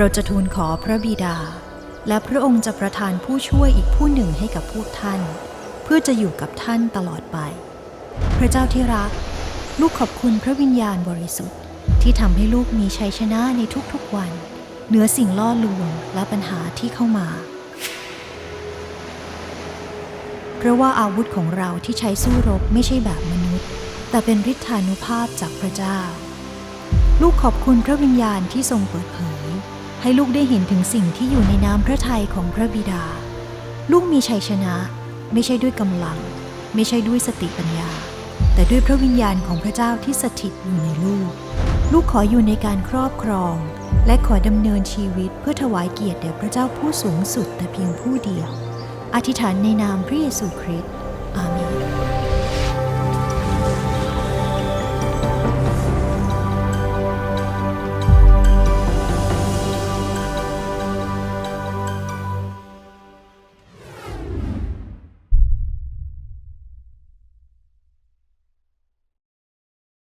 เราจะทูลขอพระบิดา และพระองค์จะประทานผู้ช่วยอีกผู้หนึ่งให้กับพวกท่าน เพื่อจะอยู่กับท่านตลอดไป พระเจ้าที่รัก ลูกขอบคุณพระวิญญาณบริสุทธิ์ ที่ทำให้ลูกมีชัยชนะในทุกๆวัน เหนือสิ่งล่อลวงและปัญหาที่เข้ามา เพราะว่าอาวุธของเราที่ใช้สู้รบไม่ใช่แบบมนุษย์ แต่เป็นฤทธานุภาพจากพระเจ้า ลูกขอบคุณพระวิญญาณที่ทรงเปิดเผย ให้ลูกได้เห็นถึงสิ่งที่อยู่ในน้ำพระทัยของพระบิดา ลูกมีชัยชนะ ไม่ใช่ด้วยกำลัง ไม่ใช่ด้วยสติปัญญา แต่ด้วยพระวิญญาณของพระเจ้าที่สถิตอยู่ในลูก ลูกขออยู่ในการครอบครอง และขอดำเนินชีวิตเพื่อถวายเกียรติแด่พระเจ้าผู้สูงสุดแต่เพียงผู้เดียว อธิษฐานในนามพระเยซูคริสต์